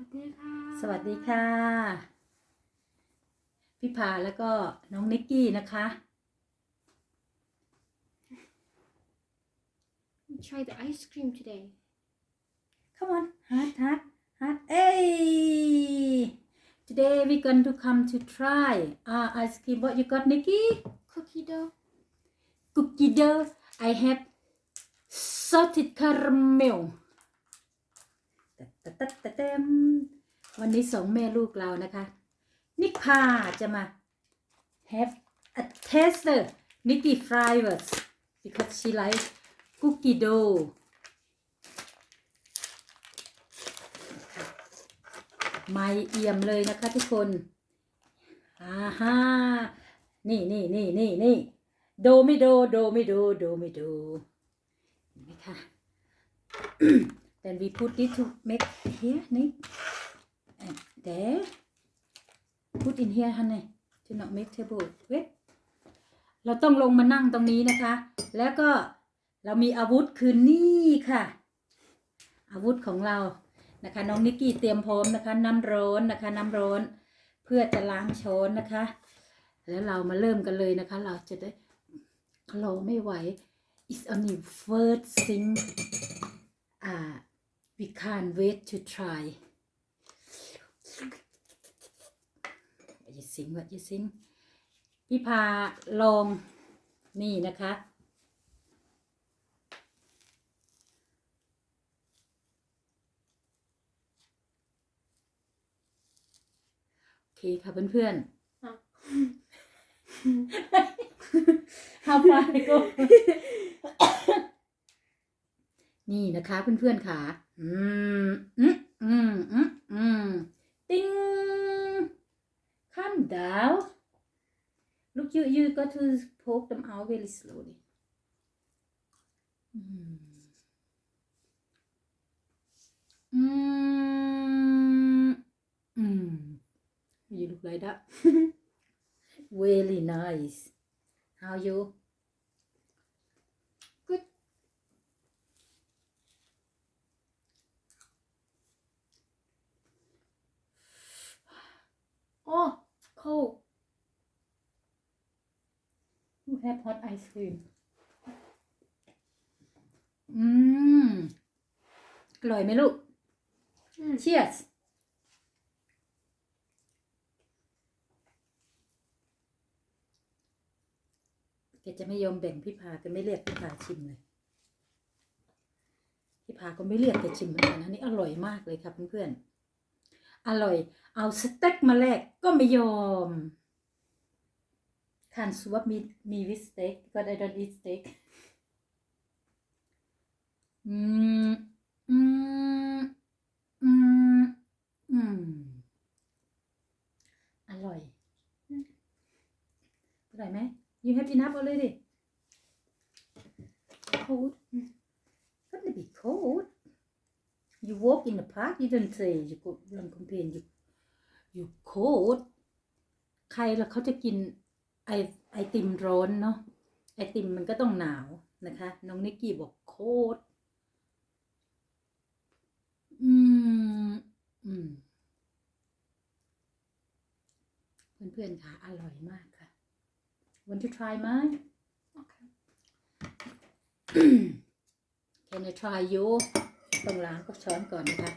วัสดีค่ะ สวัสดีค่ะ พี่พาแล้วก็น้องนิกกี้นะคะ try the ice cream today Come on hot hot hot hey today we going to come to try uh, ice cream what you got Nikki cookie dough cookie dough I have salted caramel ตะตะตะตะเต็มวันนี้สองแม่ลูกเรานะคะ นิพาจะมา have a taster Nikki flavors because she likes cookie dough ไม่เอี่ยมเลยนะคะทุกคนอ่าฮ่านี่นี่นี่นี่นี่โดไม่โด โดไม่โด โดไม่โดเห็นไหมคะ then we put it to make here นี่ and there put in here honey to not make table wet เราต้องลงมานั่งตรงนี้นะคะ แล้วก็เรามีอาวุธคือนี่ค่ะ อาวุธของเรานะคะ น้องนิกกี้เตรียมพร้อมนะคะ น้ำร้อนนะคะ น้ำร้อนเพื่อจะล้างช้อนนะคะ แล้วเรามาเริ่มกันเลยนะคะ เราจะได้รอไม่ไหว it's only first thing อ่า we can't wait to try what you think what you think พี่พาลองนี่นะคะ โอเคค่ะเพื่อนๆอะ How far I go นี่นะคะเพื่อนๆค่ะ อืม อืม อืม อืม อืม ติ้ง calm down look you you got to poke them out very slowly อืม อืม อืม you look like that really nice how you oh cold You have hot ice cream อืมอร่อยไหมลูก Mm. Cheers แกจะไม่ยอมแบ่งพี่พาจะไม่เรียกพี่พาชิมเลย พี่พาก็ไม่เรียกแกชิมเหมือนกันนะนี่อร่อยมากเลยครับเพื่อนๆ อร่อย เอาสเต็กมาแลกก็ไม่ยอมทานสุว่มีมีวิสเต็กก็ได้ดอนอีสเต็กอืมอืมอืมอร่อยอร่อยไหม you have enough already cold You walk in the park you don't say you go ลอง complain you you cold ใครล่ะเขาจะกินไอไอติมร้อนเนาะไอติมมันก็ต้องหนาวนะคะ น้องนิกกี้บอกโคตรอืมอืมเพื่อนๆค่ะ อร่อยมากค่ะ Want to try mine okay Can I try you ต้องล้างก็ช้อนก่อนนะคะ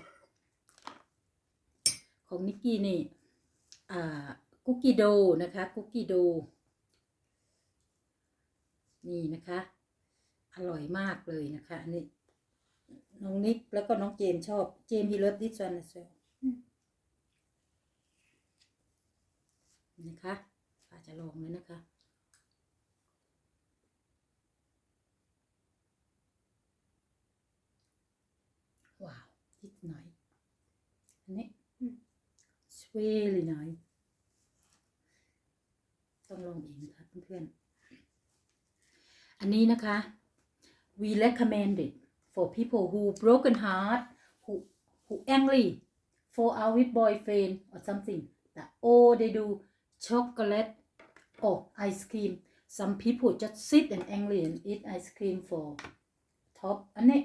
ของนิกกี้นี่คุกกี้โดนะคะคุกกี้โด นี่นะคะ อร่อยมากเลยนะคะอันนี้น้องนิกแล้วก็น้องเจมชอบเจมส์ he love this one as well อืมนะคะป้าจะลองเลยนะคะ ว้าว it's nice อันนี้อืม it's really nice ต้องลองเองนะคะเพื่อนๆ อันนี้นะคะ we recommend it for people who broken heart who who angry fall out with boyfriend or something that oh they do chocolate or ice cream some people just sit and angry and eat ice cream for top อันนี้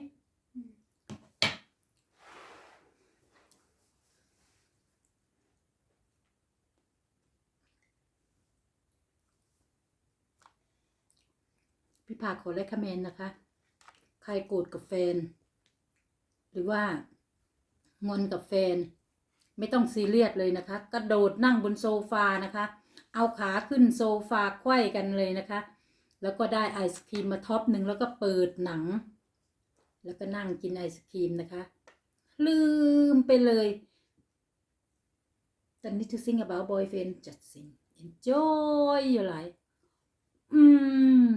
พาขอเลคเมนนะคะ ใครโกรธกับแฟน หรือว่างอนกับแฟน ไม่ต้องซีเรียสเลยนะคะ กระโดดนั่งบนโซฟานะคะ เอาขาขึ้นโซฟาไขว้กันเลยนะคะ แล้วก็ได้ไอศครีมมาท็อปหนึ่งแล้วก็เปิดหนัง แล้วก็นั่งกินไอศครีมนะคะ ลืมไปเลย Don't need to sing about boyfriend just sing enjoy your life อืม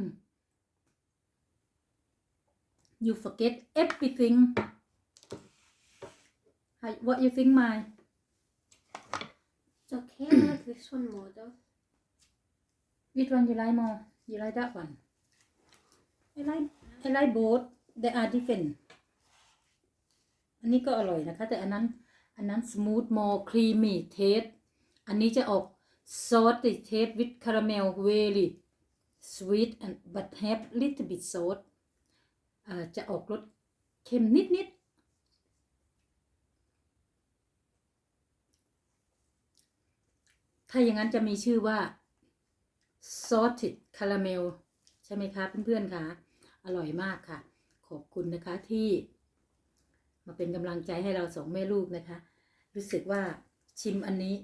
you forget everything How, what you think my It's okay. I like this one more though. which one you like more you like that one I like I like both they are different อันนี้ก็อร่อยนะคะ แต่อันนั้น อันนั้น smooth more creamy taste อันนี้จะออก salty taste with caramel very sweet and but have little bit salt อ่า จะออกรสเค็มนิดนิดๆ ถ้าอย่างนั้นจะมีชื่อว่า salted caramel ใช่ไหมคะเพื่อนๆคะอร่อยมากค่ะ ขอบคุณนะคะที่ มาเป็นกำลังใจให้เราสองแม่ลูกนะคะ รู้สึกว่าชิมอันนี้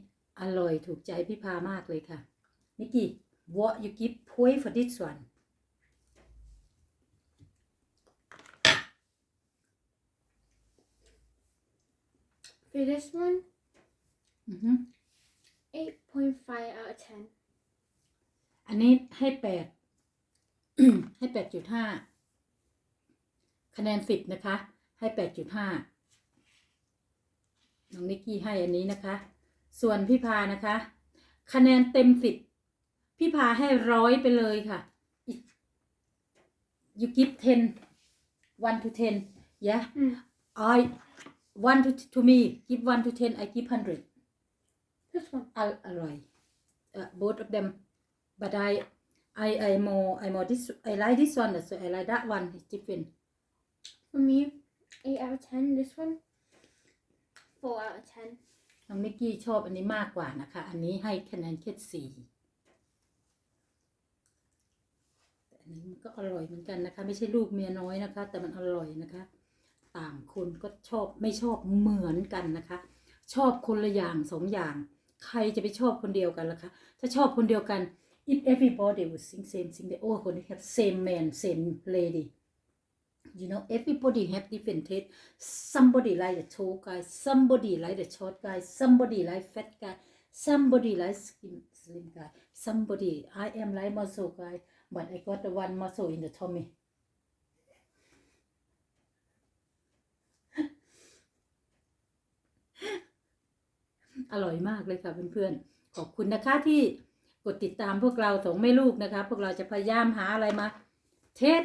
อร่อยถูกใจพี่พามากเลยค่ะนิกกี้ what you give point for this one For this one, อือฮึ8.5 out of 10. อันนี้ให้แปด ให้แปดจุดห้าคะแนนสิบนะคะ ให้แปดจุดห้าน้องนิกกี้ให้อันนี้นะคะ ส่วนพี่พานะคะ คะแนนเต็มสิบพี่พาให้ร้อยไปเลยค่ะ you give ten one to ten yeah Mm. I one to to me give one to ten I give hundred This one. ออร่อย uh, both of them but I I I more I more this I like this one so I like that one it's different For me, 8 out of 10. This one, 4 out of 10. น้องนิกกี้ชอบอันนี้มากกว่านะคะ อันนี้ให้คะแนนแค่สี่แต่อันนี้มันก็อร่อยเหมือนกันนะคะ ไม่ใช่ลูกเมียน้อยนะคะ แต่มันอร่อยนะคะ ต่างคนก็ชอบไม่ชอบเหมือนกันนะคะ ชอบคนละอย่างสองอย่าง ใครจะไปชอบคนเดียวกันล่ะคะ ถ้าชอบคนเดียวกัน if everybody would sing same sing they all going to have same man same lady you know everybody have different taste somebody like the tall guy somebody like the short guy somebody like fat guy somebody like slim slim guy somebody I am like muscle guy but I got the one muscle in the tummy อร่อยมากเลยค่ะเพื่อนๆ ขอบคุณนะคะที่กดติดตามพวกเราสองแม่ลูกนะคะ พวกเราจะพยายามหาอะไรมา เทส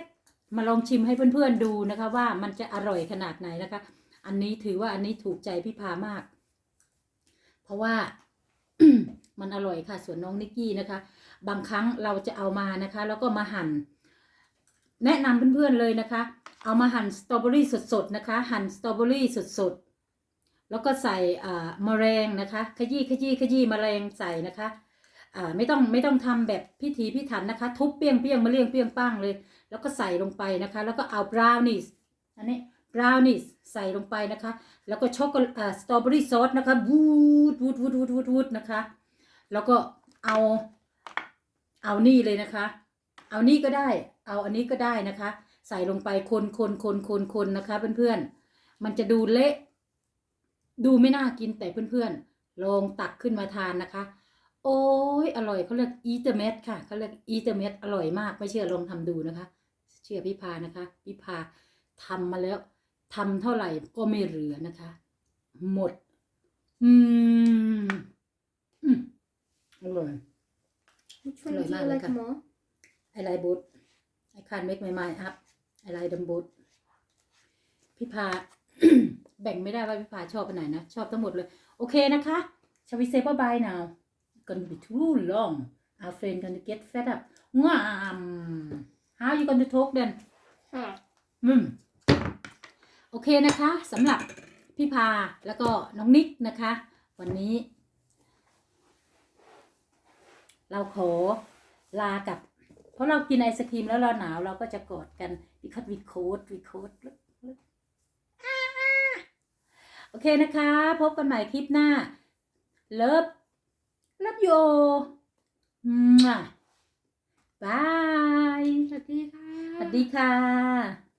มาลองชิมให้เพื่อนๆดูนะคะ ว่ามันจะอร่อยขนาดไหนนะคะ อันนี้ถือว่าอันนี้ถูกใจพี่พามาก เพราะว่ามันอร่อยค่ะ ส่วนน้องนิกกี้นะคะ บางครั้งเราจะเอามานะคะ แล้วก็มาหั่น แนะนำเพื่อนๆเลยนะคะ เอามาหั่นสตรอเบอรี่สดๆนะคะ หั่นสตรอเบอรี่สดๆ แล้วก็ใส่อ่าแมลงนะคะ ขยี้ขยี้ขยี้แมลงใส่นะคะอ่าไม่ต้องไม่ต้องทำแบบพิถีพิถันนะคะ ทุบเปี้ยงเปี้ยงมาเลี่ยงเปี้ยงป้างเลย แล้วก็ใส่ลงไปนะคะ แล้วก็เอาบราวนิสอันนี้บราวนิสใส่ลงไปนะคะ แล้วก็ช็อกโกแลตสตรอเบอรี่ซอสนะคะวูดวูดวูดวูดวูดวูดนะคะ แล้วก็เอาเอานี่เลยนะคะ เอานี่ก็ได้ เอาอันนี้ก็ได้นะคะ ใส่ลงไปคนคนคนคนคนนะคะเพื่อนๆมันจะดูเละ ดูไม่น่ากินแต่เพื่อนๆ ลองตักขึ้นมาทานนะคะ โอ้ยอร่อยเขาเรียกอีเตอร์เมดค่ะเขาเรียกอีเตอร์เมดอร่อยมากไม่เชื่อลองทำดูนะคะ เชื่อพี่พานะคะ พี่พาทำมาแล้วทำเท่าไหร่ก็ไม่เหลือนะคะ หมด อืมอืมอร่อย Which one Like do you that, like like a- more? I like both I can't make my mind up I like them both พี่พา แบ่งไม่ได้ว่าพี่พาชอบอันไหนนะ ชอบทั้งหมดเลย โอเคนะคะ shall we say bye bye now gonna be too long our friend gonna get fed up งาม how you gonna talk then Huh. อืมโอเคนะคะสำหรับพี่พาแล้วก็น้องนิกนะคะ วันนี้ เราขอลากับราะเรากินไอศครีมแล้วเราหนาวเราก็จะกอดกัน because we cold we cold โอเคนะคะ พบกันใหม่คลิปหน้า เลิฟเลิฟโยบาย สวัสดีค่ะ สวัสดีค่ะ